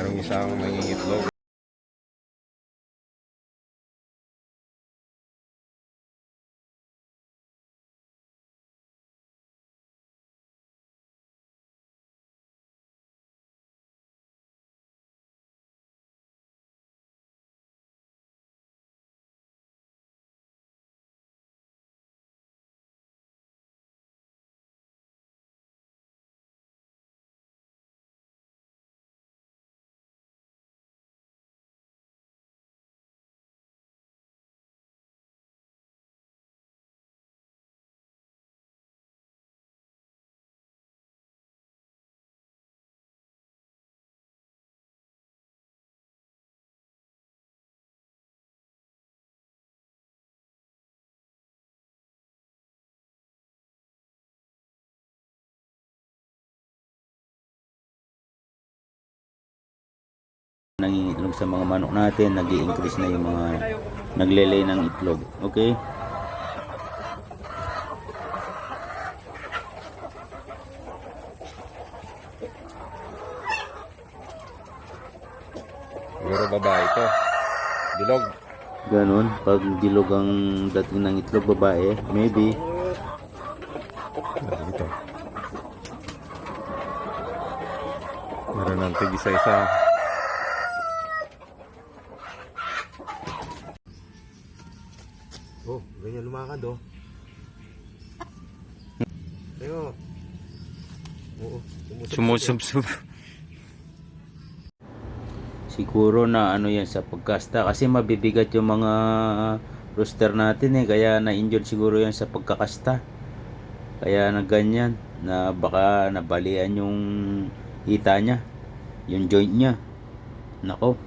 Merong isang nangingitlog. Nangingitlog sa mga manok natin, nag increase na yung mga naglelay ng itlog. Okay? Siguro babae ito. Bilog. Ganon. Pag dilog ang dating ng itlog babae, maybe Dito. Meron ng tig isa-isa. Oh, ganyan lumakad oh. Ayo. Oo, sumusubsub. Siguro na ano yan sa pagkasta kasi mabibigat yung mga rooster natin eh kaya na-injured siguro yan sa pagkakasta. Kaya na ganyan na baka nabalian yung hita niya, yung joint niya. Nako,